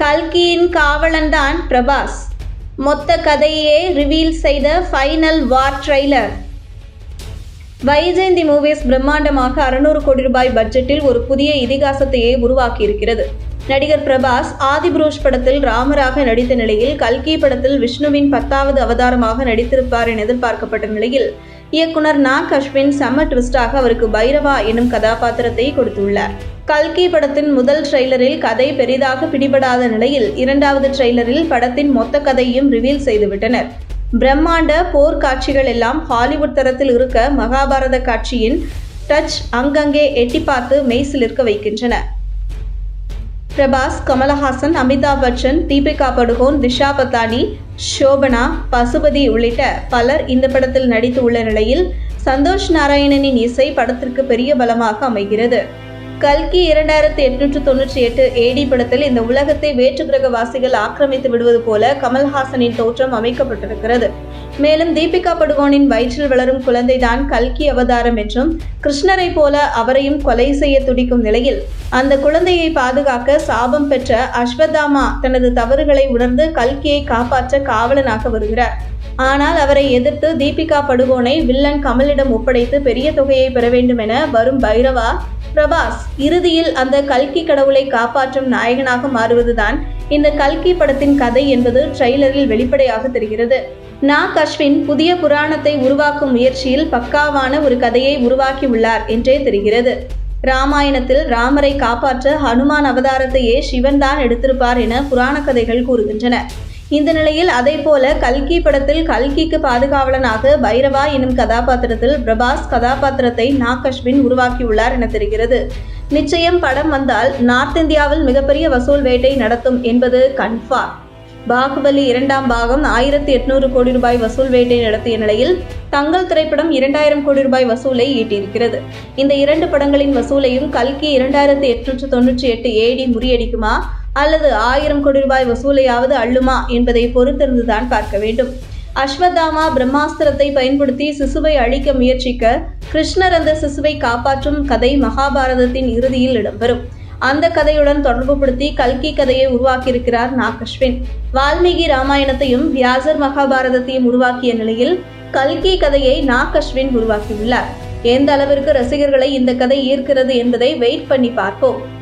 கல்கியின் காவலன்தான் பிரபாஸ். மொத்த கதையே ரிவீல் செய்த final war trailer Vyjayanthi Movies பிரம்மாண்டமாக அறுநூறு கோடி ரூபாய் பட்ஜெட்டில் ஒரு புதிய இதிகாசத்தையே உருவாக்கியிருக்கிறது. நடிகர் பிரபாஸ் ஆதிபுருஷ் படத்தில் ராமராக நடித்த நிலையில் கல்கி படத்தில் விஷ்ணுவின் பத்தாவது அவதாரமாக நடித்திருப்பார் என எதிர்பார்க்கப்பட்ட நிலையில் இயக்குனர் நாக் அஸ்வின் செம்ம ட்விஸ்டாக அவருக்கு பைரவா எனும் கதாபாத்திரத்தை கொடுத்துள்ளார். கல்கி படத்தின் முதல் ட்ரெய்லரில் கதை பெரிதாக பிடிபடாத நிலையில் இரண்டாவது ட்ரெய்லரில் படத்தின் மொத்த கதையும் ரிவீல் செய்துவிட்டனர். பிரம்மாண்ட போர் காட்சிகள் எல்லாம் ஹாலிவுட் தரத்தில் இருக்க மகாபாரத காட்சியின் டச் அங்கங்கே எட்டி பார்த்து மெய்சிலிருக்க வைக்கின்றன. பிரபாஸ் கமலஹாசன் அமிதாப் பச்சன் தீபிகா படுகோன் திஷா பத்தானி ஷோபனா பசுபதி உள்ளிட்ட பலர் இந்த படத்தில் நடித்து உள்ள நிலையில் சந்தோஷ் நாராயணனின் இசை படத்திற்கு பெரிய பலமாக அமைகிறது. கல்கி இரண்டாயிரத்தி எட்நூற்று தொன்னூற்றி எட்டு ஏடி படத்தில் இந்த உலகத்தை வேற்று கிரகவாசிகள் ஆக்கிரமித்து விடுவது போல கமல்ஹாசனின் தோற்றம் அமைக்கப்பட்டிருக்கிறது. மேலும் தீபிகா படுகோனின் வயிற்றில் வளரும் குழந்தைதான் கல்கி அவதாரம் என்றும் கிருஷ்ணரை போல அவரையும் கொலை செய்ய துடிக்கும் நிலையில் அந்த குழந்தையை பாதுகாக்க சாபம் பெற்ற அஸ்வதாமா தனது தவறுகளை உணர்ந்து கல்கியை காப்பாற்ற காவலனாக வருகிறார். ஆனால் அவரை எதிர்த்து தீபிகா படுகோனை வில்லன் கமலிடம் ஒப்படைத்து பெரிய தொகையை பெற வேண்டும் என வரும் பைரவா பிரபாஸ் இறுதியில் அந்த கல்கி கடவுளை காப்பாற்றும் நாயகனாக மாறுவதுதான் இந்த கல்கி படத்தின் கதை என்பது ட்ரெய்லரில் வெளிப்படையாக தெரிகிறது. நாக் அஸ்வின் புதிய புராணத்தை உருவாக்கும் முயற்சியில் பக்காவான ஒரு கதையை உருவாக்கியுள்ளார் என்றே தெரிகிறது. ராமாயணத்தில் ராமரை காப்பாற்ற ஹனுமான் அவதாரத்தையே சிவன் தான் எடுத்திருப்பார் என புராண கதைகள் கூறுகின்றன. இந்த நிலையில் அதே போல கல்கி படத்தில் கல்கிக்கு பாதுகாவலனாக பைரவா எனும் கதாபாத்திரத்தில் பிரபாஸ் கதாபாத்திரத்தை நாக் அஸ்வின் உருவாக்கியுள்ளார் என தெரிகிறது. நிச்சயம் படம் வந்தால் நார்த் இந்தியாவில் மிகப்பெரிய வசூல் வேட்டை நடத்தும் என்பது கன்ஃபார்ம். பாகுபலி இரண்டாம் பாகம் ஆயிரத்தி எட்நூறு கோடி ரூபாய் வசூல் வேட்டை நடத்திய நிலையில் தங்கள் திரைப்படம் இரண்டாயிரம் கோடி ரூபாய் வசூலை ஈட்டியிருக்கிறது. இந்த இரண்டு படங்களின் வசூலையும் கல்கி இரண்டாயிரத்தி எட்நூற்று தொன்னூற்றி எட்டு ஏடி முறியடிக்குமா அல்லது ஆயிரம் கோடி ரூபாய் வசூலையாவது அள்ளுமா என்பதை பொறுத்திருந்துதான் பார்க்க வேண்டும். அஸ்வதாமா பிரம்மாஸ்திரத்தை பயன்படுத்தி சிசுவை அழிக்க முயற்சிக்க கிருஷ்ணர் அந்த சிசுவை காப்பாற்றும் கதை மகாபாரதத்தின் இறுதியில் இடம்பெறும். அந்த கதையுடன் தொடர்புபடுத்தி கல்கி கதையை உருவாக்கியிருக்கிறார் நாகஸ்வின் வால்மீகி ராமாயணத்தையும் வியாசர் மகாபாரதத்தையும் உருவாக்கிய நிலையில் கல்கி கதையை நாகஸ்வின் உருவாக்கியுள்ளார். எந்த அளவிற்கு ரசிகர்களை இந்த கதை ஈர்க்கிறது என்பதை வெயிட் பண்ணி பார்ப்போம்.